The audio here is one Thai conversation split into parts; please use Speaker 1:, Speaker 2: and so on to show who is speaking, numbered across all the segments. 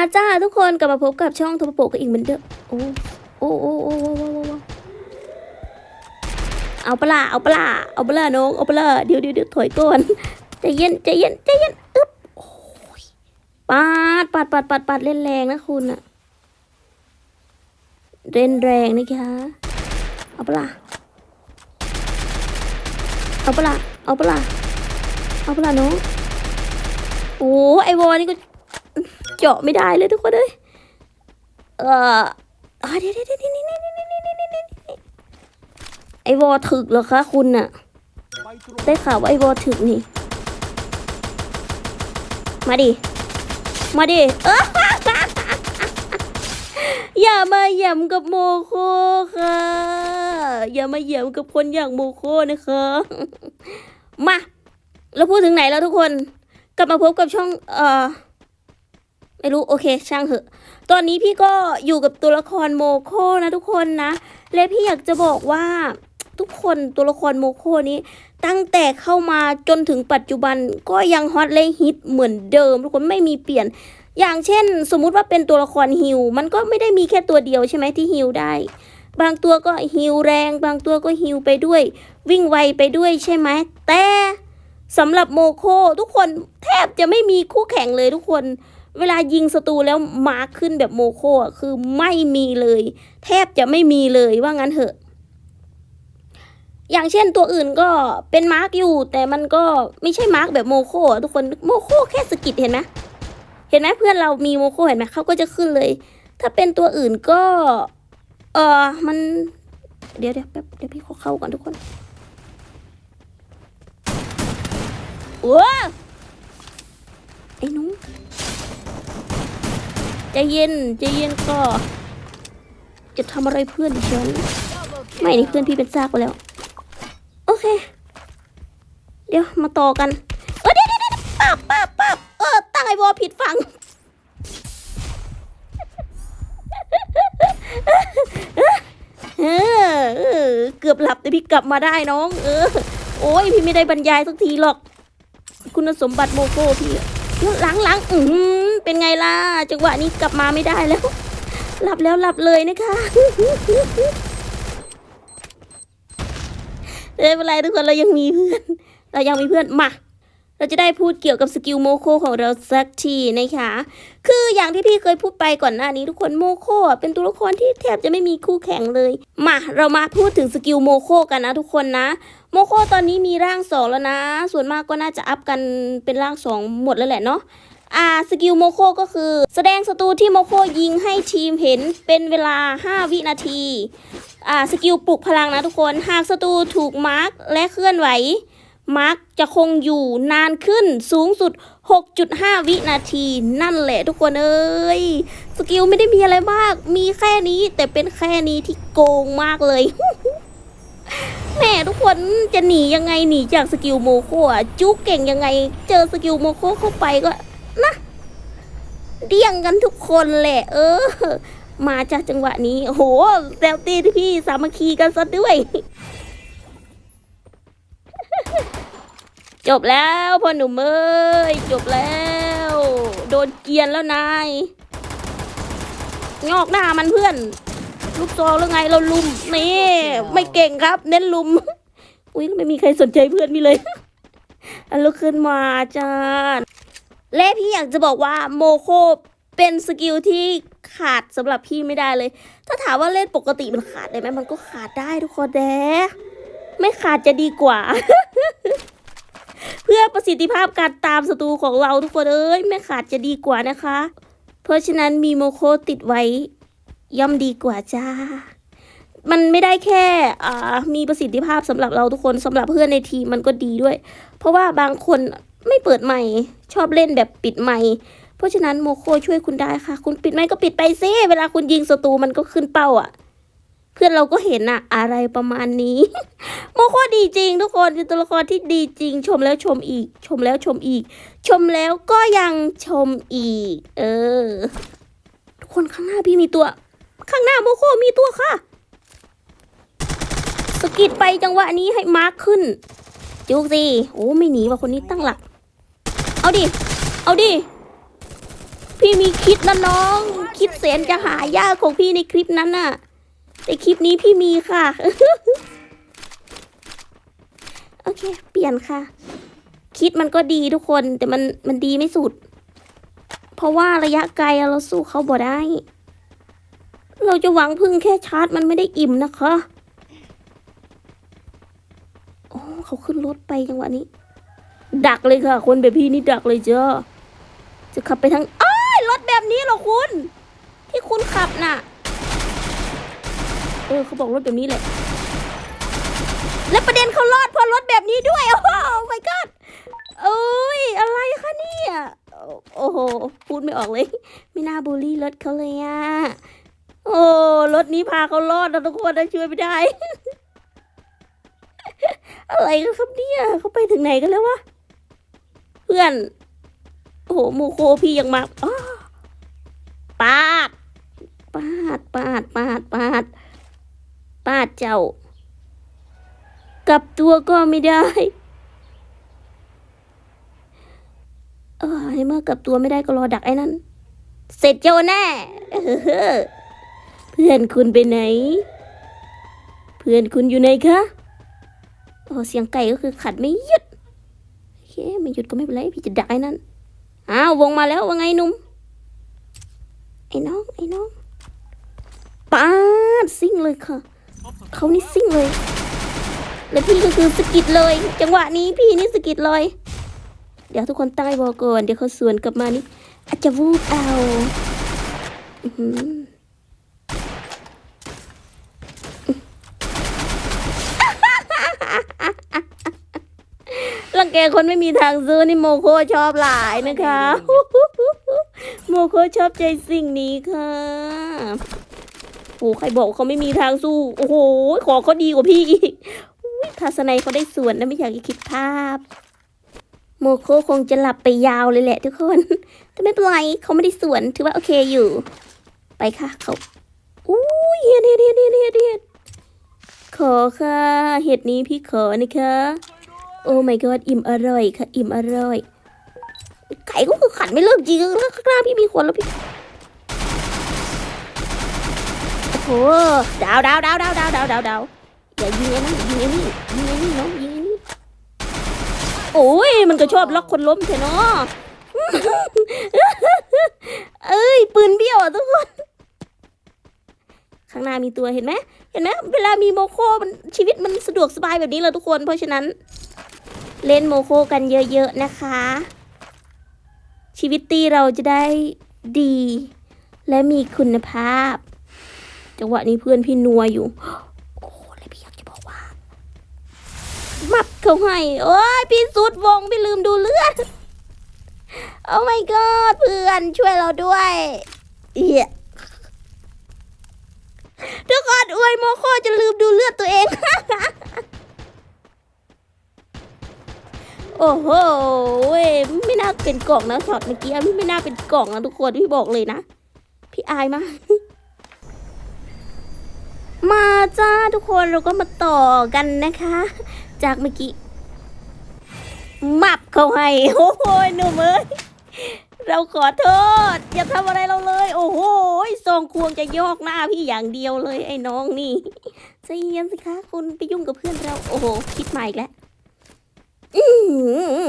Speaker 1: มาจ้าทุกคนกลับมาพบกับช่องทบโปกันอีกเหมือนเดิมโอ้โอ้โอ้โอ้โอ้เอาปลาเอาปลาเอาปลาน้องเอาปลาเดี๋ยวเดี๋ยวถอยก่อนใจเย็นใจเย็นใจเย็นอึ๊บโอ้ยปาดปาดปาดปาดปาดเล่นแรงนะคุณอะเล่นแรงนะคะเอาปลาเอาปลาเอาปลาเอาปลาน้องโอ้ไอวอนี่ก็ เจาะไม่ได้เลยทุกคนเลยเออเดี๋ยวเดี๋ยวเดี๋ยวนี่นี่นี่นี่นี่นี่นี่ไอวอถึกเหรอคะคุณน่ะ ได้ข่าวว่าไอวอถึกนี่ มาดิ มาดิ เอออย่ามาเหยียมกับโมโคค่ะ อย่ามาเหยียมกับคนอย่างโมโคนะคะ มาแล้วพูดถึงไหนแล้วทุกคน กลับมาพบกับช่อง เอ่อ ไม่รู้โอเค ช่างเถอะ ตอนนี้พี่ก็อยู่กับตัวละครโมโคนะทุกคนนะ และพี่อยากจะบอกว่าทุกคนตัวละครโมโคนี้ ตั้งแต่เข้ามาจนถึงปัจจุบันก็ยังฮอตและฮิตเหมือนเดิม ทุกคนไม่มีเปลี่ยน อย่างเช่น สมมุติว่าเป็นตัวละครฮิวมันก็ไม่ได้มีแค่ตัวเดียวใช่ไหมที่ฮิวได้ บางตัวก็ฮิวแรง บางตัวก็ฮิวไปด้วย วิ่งไวไปด้วยใช่ไหมแต่สำหรับโมโคทุกคนแทบจะไม่มีคู่แข่งเลยทุกคน เวลายิงศัตรูแล้วมาร์คขึ้นแบบโมโคอะคือไม่มีเลย แทบจะไม่มีเลยว่างั้นเถอะ อย่างเช่นตัวอื่นก็เป็นมาร์กอยู่ แต่มันก็ไม่ใช่มาร์กแบบโมโคอะทุกคนโมโคแค่สกิดเห็นไหมเห็นไหมเพื่อนเรามีโมโคเห็นไหมเขาก็จะขึ้นเลย ถ้าเป็นตัวอื่นก็ เออมัน เดี๋ยวเดี๋ยวแป๊บเดี๋ยวพี่ขอเข้าก่อนทุกคนว้ไอ้นุ้ง ใจเย็นใจเย็นก็ จะทำอะไรเพื่อนฉันไม่นี่เพื่อนพี่เป็นซากไปแล้ว โอเค เดี๋ยวมาต่อกัน เออเดี๋ยวเดี๋ยวปั๊บปั๊บปั๊บเออตั้งไอ้วอผิดฝั่งเออเกือบหลับแต่พี่กลับมาได้น้อง เออ โอ้ยพี่ไม่ได้บรรยายสักทีหรอก คุณสมบัติโมโก้พี่ หลังหลังๆอือหือเป็นไงล่ะจังหวะนี้กลับมาไม่ได้แล้ว หลับแล้วหลับเลยนะคะไม่เป็นไรทุกคนเรายังมีเพื่อน เรายังมีเพื่อนมา เราจะได้พูดเกี่ยวกับสกิลโมโคของเราสักทีนะคะคืออย่างที่พี่เคยพูดไปก่อนหน้านี้ทุกคนโมโคเป็นตัวละครที่แทบจะไม่มีคู่แข่งเลย มาเรามาพูดถึงสกิลโมโคกันนะทุกคนนะ โมโคตอนนี้มีร่างสองแล้วนะ ส่วนมากก็น่าจะอัพกันเป็นร่างสองหมดแล้วแหละเนาะอ่าสกิลโมโคก็คือ แสดงศัตรูที่โมโคยิงให้ทีมเห็นเป็นเวลา 5 วินาทีอ่าสกิลปลุกพลังนะทุกคน หากศัตรูถูกมาร์กและเคลื่อนไหว มาร์กจะคงอยู่นานขึ้นสูงสุด 6.5 วินาที นั่นแหละทุกคนเอ้ย สกิลไม่ได้มีอะไรมาก มีแค่นี้แต่เป็นแค่นี้ที่โกงมากเลย แม่ทุกคนจะหนียังไงหนีจากสกิลโมโคอะจุกเก่งยังไง เจอสกิลโมโคเข้าไปก็นะเดี่ยงกันทุกคนแหละ เออ มาจากจังหวะนี้ โอ้โหแซวตีที่พี่สามัคคีกันซะด้วย จบแล้วพ่อหนุ่มเอ้ยจบแล้ว โดนเกียนแล้วนาย งอกหน้ามันเพื่อน ลูกซองแล้วไงเราลุมนี่ไม่เก่งครับ เน้นลุม อุ้ยไม่มีใครสนใจเพื่อนพี่เลยอันลุกขึ้นมาจ้าและพี่อยากจะบอกว่าโมโคเป็นสกิลที่ขาดสำหรับพี่ไม่ได้เลย ถ้าถามว่าเล่นปกติมันขาดได้ไหมมันก็ขาดได้ทุกคนแด ไม่ขาดจะดีกว่า เพื่อประสิทธิภาพการตามศัตรูของเราทุกคนเอ้ยไม่ขาดจะดีกว่านะคะ เพราะฉะนั้นมีโมโคติดไว้ ย่อมดีกว่าจ้า มันไม่ได้แค่อ่ามีประสิทธิภาพสำหรับเราทุกคนสำหรับเพื่อนในทีมมันก็ดีด้วย เพราะว่าบางคนไม่เปิดใหม่ชอบเล่นแบบปิดใหม่เพราะฉะนั้นโมโคช่วยคุณได้ค่ะ คุณปิดไม่ก็ปิดไปซิเวลาคุณยิงศัตรูมันก็ขึ้นเป้าอะ่ะ เพื่อนเราก็เห็นอะอะไรประมาณนี้โมโคดีจริง ทุกคนเป็นตัวละครที่ดีจริง ชมแล้วชมอีก ชมแล้วชมอีก ชมแล้วก็ยังชมอีก เออ ทุกคนข้างหน้าพี่มีตัว ข้างหน้าโมโคมีตัวค่ะสกิดไปจังหวะนี้ให้มาร์คขึ้น จุกสิโอ้ไม่หนีว่ะคนนี้ตั้งหลัก เอาดิ เอาดิ พี่มีคิดนะน้อง คิดแสนจะหายากของพี่ในคลิปนั้นน่ะ แต่คลิปนี้พี่มีค่ะ โอเค เปลี่ยนค่ะ คิดมันก็ดีทุกคน แต่มันมันดีไม่สุด เพราะว่าระยะไกลเราสู้เขาบ่ได้ เราจะหวังพึ่งแค่ชาร์จมันไม่ได้อิ่มนะคะโอ้เขาขึ้นรถไปจังหวะนี้ ดักเลยค่ะ คนแบบพี่นี่ดักเลยเจ้าจะขับไปทางอ้ายรถแบบนี้เหรอคุณ ที่คุณขับน่ะ เออเขาบอกรถแบบนี้แหละ และประเด็นเขารอดเพราะรถแบบนี้ด้วย โอ้โห my god เอ้ยอะไรคะเนี่ยโอ้โห พูดไม่ออกเลย ไม่น่าบูลลี่รถเขาเลยอะโอ้รถนี้พาเขารอดนะทุกคนนะช่วยไม่ได้ อะไรกันครับเนี่ยเขาไปถึงไหนกันแล้ววะเพื่อน โอ้โหโมโคพี่ยังมาอ้อปาดปาดปาดปาดปาด ปาดเจ้า กลับตัวก็ไม่ได้เออในเมื่อกลับตัวไม่ได้ก็รอดักไอ้นั่น เสร็จเจ้าแน่เพื่อนคุณไปไหน เพื่อนคุณอยู่ไหนคะโอ้เสียงไก่ก็คือขัดไม่หยุดโอเคไม่หยุดก็ไม่เป็นไรพี่จะดักไอ้นั่นอ้าววงมาแล้วว่าไงนุ่มไอ้น้องไอ้น้องปาดซิ่งเลยค่ะ เขานี่ซิ่งเลย แล้วพี่ก็คือสกิดเลย จังหวะนี้พี่นี่สกิดเลย เดี๋ยวทุกคนตั้งไอ้บอก่อนเดี๋ยวเขาสวนกลับมานี่อาจจะวูบเอาอือหลังแกคนไม่มีทางซื้อนี่โมโคชอบหลายนะคะ โมโคชอบใจสิ่งนี้ค่ะ โอ้ใครบอกเขาไม่มีทางสู้ โอ้โห ขอเขาดีกว่าพี่อีกทัศนัยเขาได้ส่วนนะไม่อยากจะคิดภาพ โมโคคงจะหลับไปยาวเลยแหละทุกคน แต่ไม่เป็นไรเขาไม่ได้ส่วนถือว่าโอเคอยู่ ไปค่ะเขาอุ้ยเห็ดเห็ดเห็ดเห็ดเห็ดเห็ดขอค่ะ เห็ดนี้พี่ขอนะคะ โอ้ my god อิ่มอร่อยค่ะ อิ่มอร่อย ไก่ก็คือขันไม่เลิกจริงแล้วข้างหน้าพี่มีคนแล้วพี่ โอ้โหดาวดาวดาวดาวดาวดาวดาวดาวอย่ายิงไอ้นั่ยิงไอ้นี่ยิงไอ้นี่น้องยิงไอ้นี่โอ้ยมันก็ชอบล็อกคนล้มเถอะเนาะเอ้ยปืนเบี้ยวอะทุกคน ข้างหน้ามีตัวเห็นไหมเห็นไหมเวลามีโมโคมันชีวิตมันสะดวกสบายแบบนี้เลยทุกคน เพราะฉะนั้น เล่นโมโคกันเยอะๆนะคะ ชีวิตตีเราจะได้ดี และมีคุณภาพ จังหวะนี้เพื่อนพี่นัวอยู่ โอ้แล้วพี่อยากจะบอกว่า มับเขาให้โอ้ยพี่สุดวงพี่ลืมดูเลือดโอ้ my god เพื่อนช่วยเราด้วยเอียทุกคนอวยโมโคจะลืมดูเลือดตัวเอง โอ้โหเว้ยไม่น่าเป็นกล่องนะช็อตเมื่อกี้พี่ไม่น่าเป็นกล่องนะทุกคนพี่บอกเลยนะ พี่อายมาก มาจ้าทุกคนเราก็มาต่อกันนะคะ จากเมื่อกี้มับเขาให้โอ้โหหนุ่มเอ้ยเราขอโทษ อย่าทำอะไรเราเลย โอ้โหทรงควงจะยอกหน้าพี่อย่างเดียวเลย ไอ้น้องนี่ใจเย็นสิคะคุณไปยุ่งกับเพื่อนเรา โอ้โห คิดใหม่อีกแล้วอื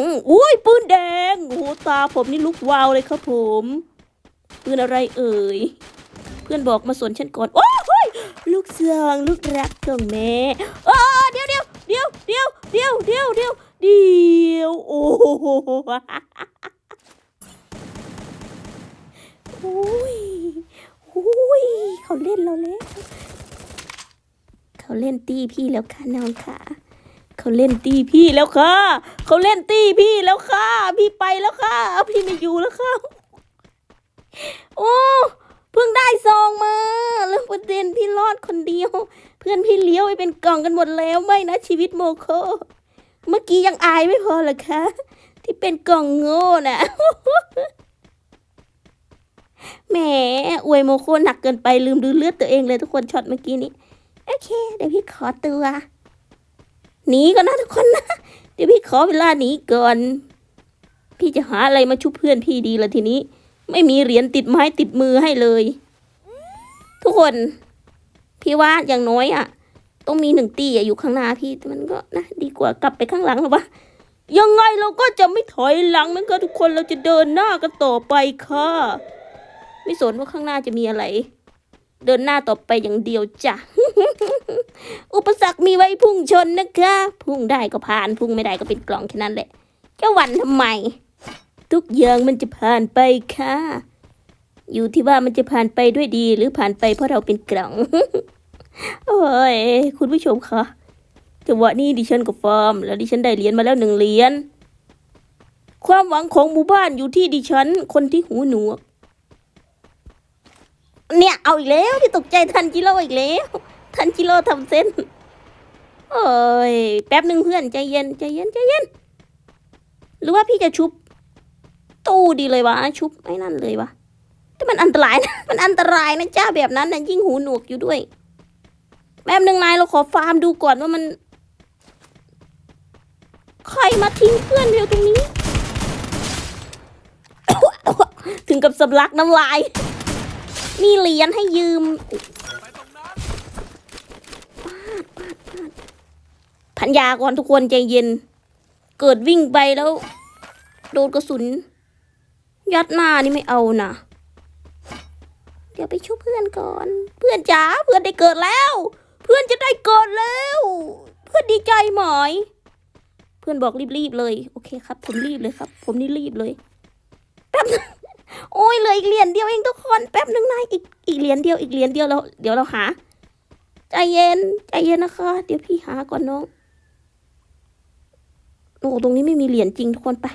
Speaker 1: ออุ้ยปืนแดงโอ้โหตาผมนี่ลุกวาวเลยครับผมปืนอะไรเอ่ย เพื่อนบอกมาสวนฉันก่อน โอ้ ลูกเสืองลูกรักของแม่โอ้เดี๋ยวเดี๋ยวเดี๋ยวเดี๋ยวเดี๋ยวเดี๋ยวเดี๋ยวเดี๋ยวโอ้โหโอ้ยโอ้ยเขาเล่นเราแล้วเขาเล่นตีพี่แล้วค่ะน้องค่ะเขาเล่นตีพี่แล้วค่ะเขาเล่นตีพี่แล้วค่ะ พี่ไปแล้วค่ะพี่ไม่อยู่แล้วค่ะโอ้ พิ่งได้ซองมาแล้วประเด็นพี่รอดคนเดียว เพื่อนพี่เลี้ยวไปเป็นกล่องกันหมดแล้วไม่นะชีวิตโมโค เมื่อกี้ยังอายไม่พอเหรอคะ ที่เป็นกล่องโง่น่ะแหมอวยโมโคหนักเกินไปลืมดูเลือดตัวเองเลยทุกคนช็อตเมื่อกี้นี้โอเค เดี๋ยวพี่ขอตัวหนีก่อนนะทุกคนนะเดี๋ยวพี่ขอเวลาหนีก่อน พี่จะหาอะไรมาชุบเพื่อนพี่ดีละทีนี้ ไม่มีเหรียญติดไม้ติดมือให้เลย ทุกคน พี่ว่าอย่างน้อยอะ ต้องมีหนึ่งตีอยู่ข้างหน้าพี่มันก็นะดีกว่ากลับไปข้างหลังหรอปะยังไงเราก็จะไม่ถอยหลังนะคะทุกคนเราจะเดินหน้ากันต่อไปค่ะ ไม่สนว่าข้างหน้าจะมีอะไร เดินหน้าต่อไปอย่างเดียวจ้ะ อุปสรรคมีไว้พุ่งชนนะคะ พุ่งได้ก็ผ่าน พุ่งไม่ได้ก็เป็นกล่องแค่นั้นแหละจะหวั่นทำไม ทุกอย่างมันจะผ่านไปค่ะ อยู่ที่ว่ามันจะผ่านไปด้วยดีหรือผ่านไปเพราะเราเป็นกล่อง โอ้ย คุณผู้ชมคะจังหวะนี้ดิฉันกับฟาร์ม แล้วดิฉันได้เหรียญมาแล้วหนึ่งเหรียญความหวังของหมู่บ้านอยู่ที่ดิฉัน คนที่หูหนวก เนี่ยเอาอีกแล้วพี่ตกใจทันจิโร่อีกแล้วทันจิโร่ทำเส้นโอ้ยแป๊บหนึ่งเพื่อนใจเย็นใจเย็นใจเย็น หรือว่าพี่จะชุบ ตู้ดีเลยวะชุบไอ้นั่นเลยวะแต่มันอันตรายนะมันอันตรายนะจ้าแบบนั้นนะยิ่งหูหนวกอยู่ด้วยแป๊บหนึ่งนายเราขอฟาร์มดูก่อนว่ามัน ใครมาทิ้งเพื่อนเดียวตรงนี้ ถึงกับสำลักน้ำลาย มีเหรียญให้ยืมพันยาก่อนทุกคนใจเย็น เกิดวิ่งไปแล้ว โดนกระสุน ยัดหน้านี่ไม่เอานะเดี๋ยวไปช่วยเพื่อนก่อน เพื่อนจ๋าเพื่อนได้เกิดแล้ว เพื่อนจะได้เกิดแล้ว เพื่อนดีใจไหมเพื่อนบอกรีบๆเลย โอเคครับ ผมรีบเลยครับ ผมนี่รีบเลยแป๊บนึงโอ้ยเหลยอีกเหรียญเดียวเองทุกคนแป๊บนึงนายอีกอีกเหรียญเดียวอีกเหรียญเดียวเราเดี๋ยวเราหา ใจเย็น ใจเย็นนะคะ เดี๋ยวพี่หาก่อนน้องโอ้ตรงนี้ไม่มีเหรียญจริงทุกคนไป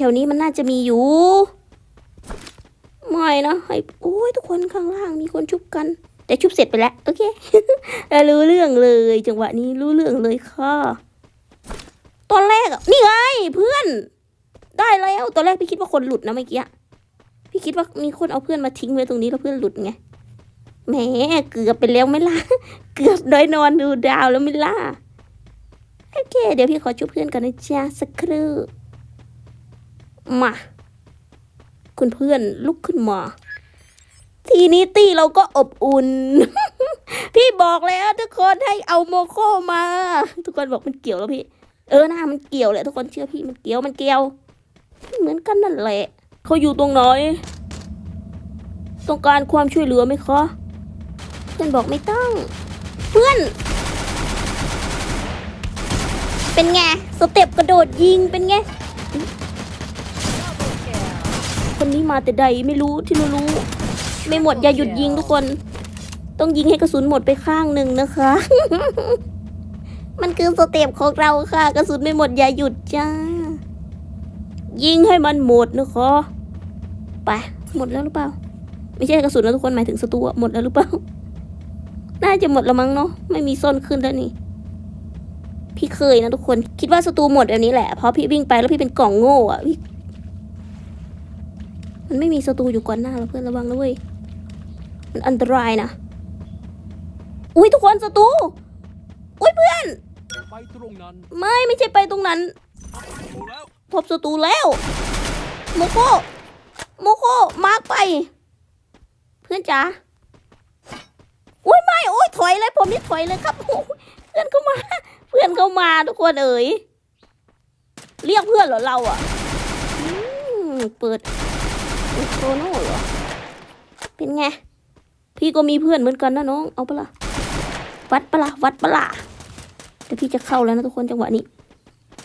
Speaker 1: แถวนี้มันน่าจะมีอยู่ ไม่นะให้โอ้ยทุกคนข้างล่างมีคนชุบกัน แต่ชุบเสร็จไปแล้ว โอเคแล้วรู้เรื่องเลย จังหวะนี้รู้เรื่องเลยค่ะ ตอนแรกอะนี่ไงเพื่อน ได้แล้วตอนแรกพี่คิดว่าคนหลุดนะเมื่อกี้พี่คิดว่ามีคนเอาเพื่อนมาทิ้งไว้ตรงนี้แล้วเพื่อนหลุดไงแหมเกือบไปแล้วไม่ล่ะ เกือบได้นอนดูดาวแล้วไม่ล่ะ โอเค เดี๋ยวพี่ขอชุบเพื่อนกันนะจ๊ะสักครู่ มาคุณเพื่อนลุกขึ้นมา ทีนี้ตีเราก็อบอุ่น พี่บอกแล้วทุกคนให้เอาโมโคมา ทุกคนบอกมันเกี่ยวแล้วพี่ เออหน้ามันเกี่ยวแหละทุกคนเชื่อพี่มันเกี่ยวมันเกี่ยว เหมือนกันนั่นแหละ เขาอยู่ตรงไหนต้องการความช่วยเหลือไหมคะเพื่อนบอกไม่ต้อง เพื่อน เป็นไงสเต็ปกระโดดยิงเป็นไง คนนี้มาแต่ใดไม่รู้ที่รู้รู้ ไม่หมดอย่าหยุดยิงทุกคน ต้องยิงให้กระสุนหมดไปข้างหนึ่งนะคะ มันคือสเต็ปของเราค่ะ กระสุนไม่หมดอย่าหยุดจ้า ยิงให้มันหมดนะคะไปหมดแล้วหรือเปล่า ไม่ใช่กระสุนนะทุกคนหมายถึงศัตรูอะหมดแล้วหรือเปล่า น่าจะหมดแล้วมั้งเนาะไม่มีซ่อนขึ้นแล้วนี่พี่เคยนะทุกคน คิดว่าศัตรูหมดแบบนี้แหละ เพราะพี่วิ่งไปแล้วพี่เป็นกล่องโง่อะพี่ มันไม่มีศัตรูอยู่ก่อนหน้าเราเพื่อนระวังนะเว้ย มันอันตรายนะ อุ้ยทุกคนศัตรู อุ้ยเพื่อน
Speaker 2: ไปตรงนั้น
Speaker 1: ไม่ไม่ใช่ไปตรงนั้น
Speaker 2: ดูแล้ว
Speaker 1: พบศัตรูแล้ว โมโค โมโค มาร์กไป เพื่อนจ๋า อุ้ยไม่โอ้ยถอยเลยผมนี่ถอยเลยครับโอ้ยเพื่อนเข้ามา เพื่อนเข้ามาทุกคนเอ๋ย เรียกเพื่อนเหรอเราอะอืมเปิด โคโน่เหรอ เป็นไง พี่ก็มีเพื่อนเหมือนกันนะน้อง เอาปะล่ะวัดปะล่ะวัดปะล่ะเดี๋ยวพี่จะเข้าแล้วนะทุกคนจังหวะนี้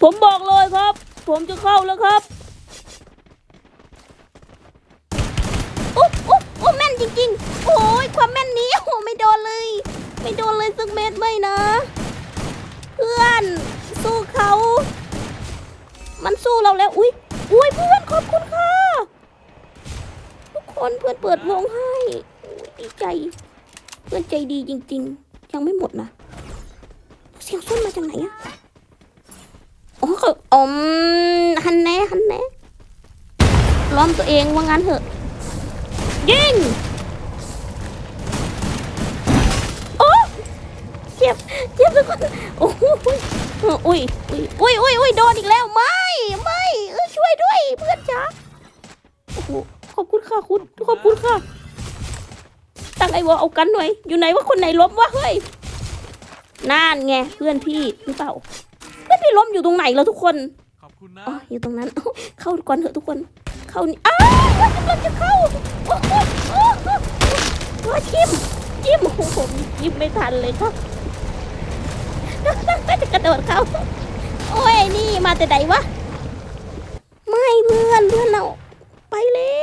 Speaker 1: ผมบอกเลยครับ ผมจะเข้าแล้วครับโอ้โอ้โอ้แม่นจริงๆ โอ้ยความแม่นนี้โอ้ไม่โดนเลย ไม่โดนเลยสักเม็ดไม่นะ เพื่อนสู้เขา มันสู้เราแล้ว อุ้ยอุ้ยเพื่อนขอบคุณค่ะทุก คนเพื่อนเปิดวงให้ดีใจ เพื่อนใจดีจริง ๆ ยังไม่หมดนะ เสียงส้นมาจากไหนอะโอ้ก็อมฮันแน่ฮันแน่ล้อมตัวเองว่างั้นเถอะ ยิงโอ้เจ็บเจ็บทุกคนโอ้ยอุ้ยอุ้ยอุ้ยอุ้ยอุ้ยโดนอีกแล้วไม่ไม่ช่วยด้วยเพื่อนจ๋าโอ้ ขอบคุณค่ะคุณ ขอบคุณค่ะ ตั้งไอ้วอเอากันหน่อย อยู่ไหนว่าคนไหนล้มวะเฮ้ยนั่นไงเพื่อนพี่หรือเปล่า เพื่อนพี่ล้มอยู่ตรงไหนแล้วทุกคน
Speaker 2: ขอบคุณนะ
Speaker 1: อ๋ออยู่ตรงนั้น เข้าก่อนเถอะทุกคน เข้านี่อ้าวกำลังจะเข้าโอ้โหโอ้โหโอ้โหจิ้มจิ้มโอ้โหผมจิ้มไม่ทันเลยครับจะกระโดดเข้า โอ้ยไอ้นี่มาแต่ไหนวะ ไม่เพื่อนเพื่อนเราไปเร็ว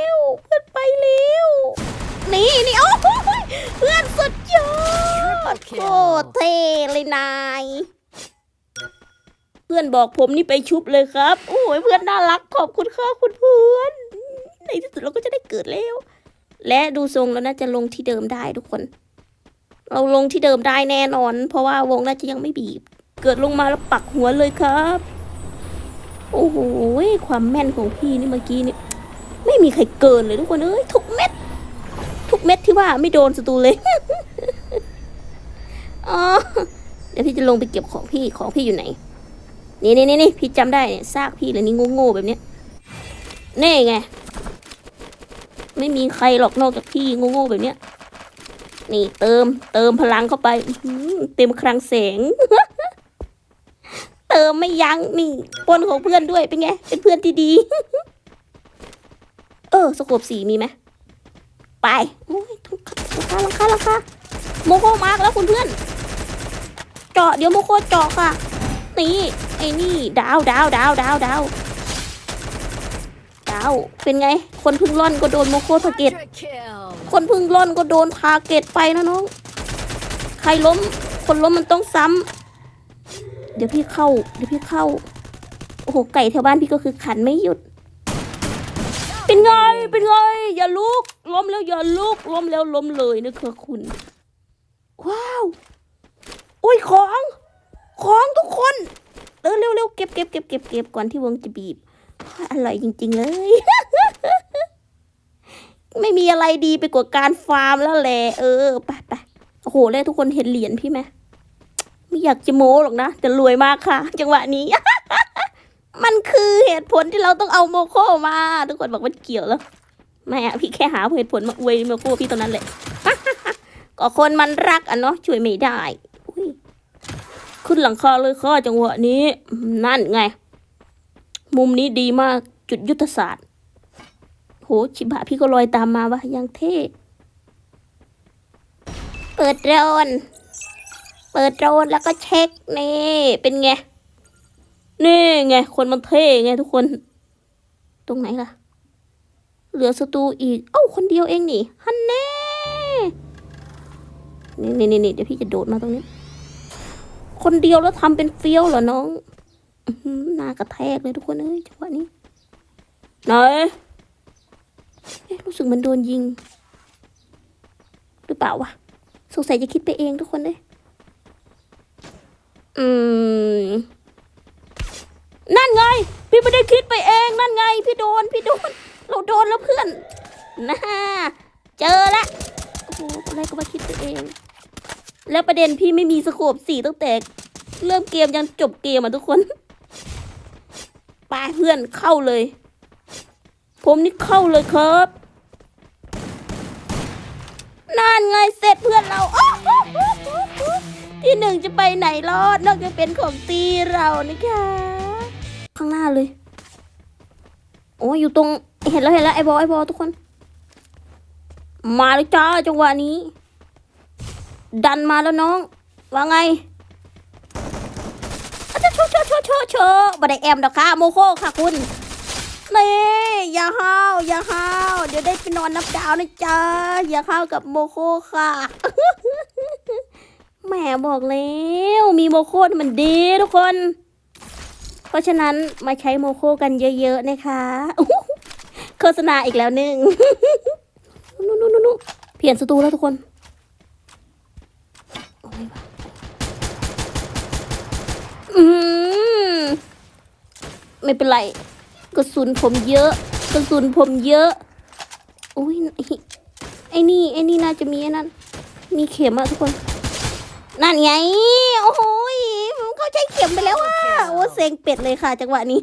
Speaker 1: นี่นี่โอ้โหเพื่อนสุดยอดโคตรเท่เลยนาย เพื่อนบอกผมนี่ไปชุบเลยครับ โอ้ยเพื่อนน่ารักขอบคุณค่ะคุณเพื่อนในที่สุดเราก็จะได้เกิดแล้ว และดูทรงแล้วน่าจะลงที่เดิมได้ทุกคน เราลงที่เดิมได้แน่นอน เพราะว่าวงน่าจะยังไม่บีบ เกิดลงมาแล้วปักหัวเลยครับ โอ้โหความแม่นของพี่นี่เมื่อกี้นี่ไม่มีใครเกินเลยทุกคนเอ้ยทุกเม็ด กเม็ดที่ว่าไม่โดนศัตรูเลยอ๋อเดี๋ยวพี่จะลงไปเก็บของพี่ของพี่อยู่ไหน นี่นี่นี่นพี่จำได้เนี่ยซากพี่เลยนี่โง่ๆแบบเนี้ยนี่ไง ไม่มีใครหรอกนอกจากพี่โง่ๆแบบเนี้ย นี่เติมเติมพลังเข้าไปอืเต็มคลังแสง เติมไม่ยั้งนี่ปนของเพื่อนด้วยเป็นไง เป็นเพื่อนที่ดี เออสโคบสีมีไหม ไปโอ้ยทุกราคาราคาราคาโมโคมาร์กแล้วคุณเพื่อน เจาะเดี๋ยวโมโคเจาะค่ะนี่ไอ้นี่ดาวดาวดาวดาวดาวดาวเป็นไง คนพึ่งร่อนก็โดนโมโคทาเก็ตคนพึ่งร่อนก็โดนทาเก็ตไปนะน้องใครล้ม คนล้มมันต้องซ้ำเดี๋ยวพี่เข้า เดี๋ยวพี่เข้าโอ้โหไก่แถวบ้านพี่ก็คือขันไม่หยุด เป็นไงเป็นไงอย่าลุก ล้มแล้วอย่าลุกล้มแล้วล้มเลยนะคะคุณ ว้าวโอ้ยของ ของทุกคนเร็วเร็วเร็วเก็บเก็บเก็บเก็บเก็บก่อนที่วงจะบีบอร่อยจริง ๆ เลย ไม่มีอะไรดีไปกว่าการฟาร์มแล้วแหละเออไปไปโอ้โหแล้วทุกคนเห็นเหรียญพี่ไหมไม่อยากจะโม้หรอกนะแต่รวยมากค่ะ จังหวะนี้ มันคือเหตุผลที่เราต้องเอาโมโคมา ทุกคนบอกว่าเกี่ยวแล้ว ไม่อะพี่แค่หาเหตุผลมาอวยโมโคพี่ตอนนั้นแหละก็คนมันรักอะเนาะช่วยไม่ได้ขึ้นหลังคาเลยค่ะจังหวะนี้ นั่นไง มุมนี้ดีมากจุดยุทธศาสตร์ โหชิบะพี่ก็ลอยตามมาวะยังเท่ เปิดโดรนเปิดโดรนแล้วก็เช็คนี่ เป็นไง นี่ไง คนมันเท่ไงทุกคน ตรงไหนล่ะ เหลือศัตรูอีก เอ้าคนเดียวเองนี่ฮันแน่นี่นี่นี่เดี๋ยวพี่จะโดดมาตรงนี้ คนเดียวแล้วทำเป็นเฟี้ยวเหรอน้องหน้ากระแทกเลยทุกคนเอ้ยจังหวะนี้ไหนเอ๊ะรู้สึกเหมันโดนยิง หรือเปล่าวะสงสัยจะคิดไปเองทุกคนเลยอืม นั่นไง พี่ไม่ได้คิดไปเอง นั่นไง พี่โดน พี่โดน เราโดนแล้วเพื่อนนะเจอละโอ้โหอะไรก็มาคิดไปเอง แล้วประเด็นพี่ไม่มีสโคปสี่ตั้งแต่เริ่มเกมยันจบเกมอะทุกคนไปเพื่อนเข้าเลย ผมนี่เข้าเลยครับนั่นไงเสร็จเพื่อนเราที่หนึ่งจะไปไหนรอดนอกจากเป็นของตีเรานะคะ ข้างหน้าเลย โอ้ยอยู่ตรง เห็นแล้วเห็นแล้วไอ้บอไอ้บอทุกคน มาเลยจ้าจังหวะนี้ ดันมาแล้วน้อง ว่าไงจะโชว์โชว์โชว์โชว์โชว์บัไดแอมดอกค่ะโมโคค่ะคุณนี่อย่าห้าวอย่าห้าวเดี๋ยวได้ไปนอนนับดาวนะจ๊ะอย่าห้าวกับโมโคค่ะแหมบอกแล้วมีโมโคนี่มันดีทุกคน เพราะฉะนั้นมาใช้โมโคกันเยอะๆนะคะ โฆษณาอีกแล้วหนึ่งนู่นนู่นนู่นเปลี่ยนสตูแล้วทุกคนอืมไม่เป็นไร กระสุนผมเยอะ กระสุนผมเยอะ อุ้ยไอ้นี่ไอ้นี่น่าจะมีนั่น มีเข็มอะทุกคน นั่นไง โอ้โหยเขาใช้เข็มไปแล้วอะโอ้เซ็งเป็ดเลยค่ะ จังหวะนี้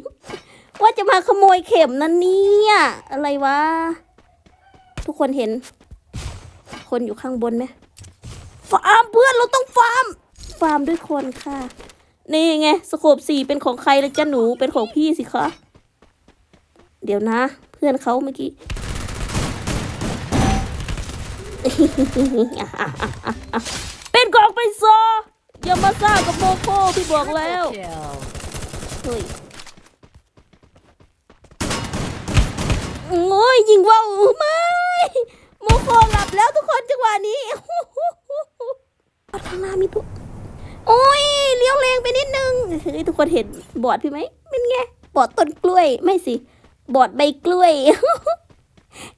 Speaker 1: ว่าจะมาขโมยเข็มนั่นเนี่ย อะไรวะ ทุกคนเห็น คนอยู่ข้างบนไหมฟาร์มเพื่อนเราต้องฟาร์ม ฟาร์มด้วยคนค่ะ นี่ไงสโคบสี่เป็นของใครละจ้าหนูเป็นของพี่สิคะเดี๋ยวนะ เพื่อนเขาเมื่อกี้เป็นกองไปซออย่ามาซ่ากับโมโคพี่บอกแล้วเฮ้ย โอ้ยยิงว่าวไม่โมโคหลับแล้วทุกคนจังหวะนี้ทางหน้ามีตัวโอ้ยเลี้ยวแรงไปนิดนึงเฮ้ยทุกคนเห็นบอดพี่ไหมเป็นไงบอดต้นกล้วยไม่สิบอดใบกล้วย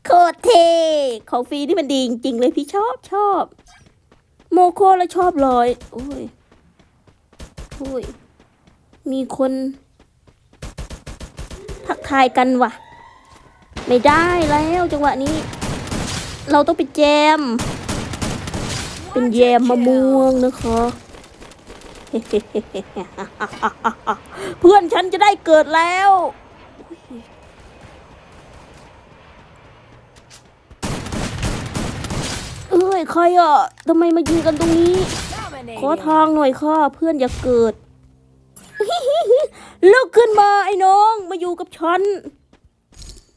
Speaker 1: โคตรเทของฟรีนี่มันดีจริงๆเลยพี่ชอบชอบ โมโคแล้วชอบเลยโอ้ยโอ้ยมีคนทักทายกันว่ะ ไม่ได้แล้วจังหวะนี้ เราต้องไปแจม เป็นแยมมะม่วงนะคะเพื่อนฉันจะได้เกิดแล้วเอ้ยใครอะทำไมมายิงกันตรงนี้ ขอทางหน่อยค่ะเพื่อนอย่าเกิดลุกขึ้นมาไอ้น้องมาอยู่กับฉัน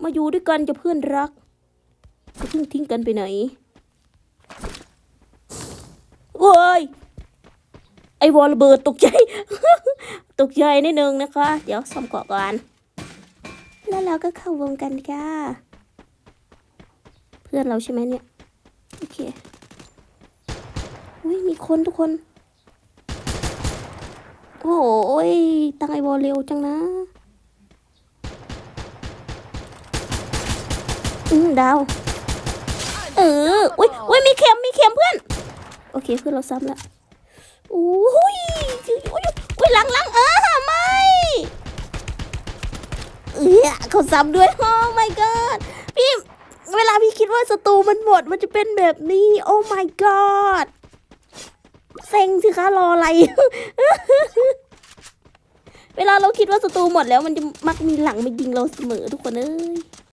Speaker 1: มาอยู่ด้วยกันจะเพื่อนรักจะเพิ่งทิ้งกันไปไหนโว้ยไอวอลระเบิดตกใจ ตกใจนิดนึงนะคะ เดี๋ยวซ่อมเกาะก่อนแล้วเราก็เข้าวงกันค่ะเพื่อนเราใช่ไหมเนี่ยโอเคอุ้ยมีคนทุกคน โอ้ยตั้งไอวอลเร็วจังนะ อืมดาว เออ อุ้ยอุ้ยมีเข็มมีเข็มเพื่อน โอเคเพื่อนเราซ้ำแล้วอุ้ยอุ้ยอุ้ยหลังหลังเออไม่เออเขาซ้ำด้วยโอ้ my god พี่เวลาพี่คิดว่าศัตรูมันหมดมันจะเป็นแบบนี้ โอ้ my god เซ็งสิคะรออะไร เวลาเราคิดว่าศัตรูหมดแล้วมันจะมักมีหลังมายิงเราเสมอทุกคนเอ้ย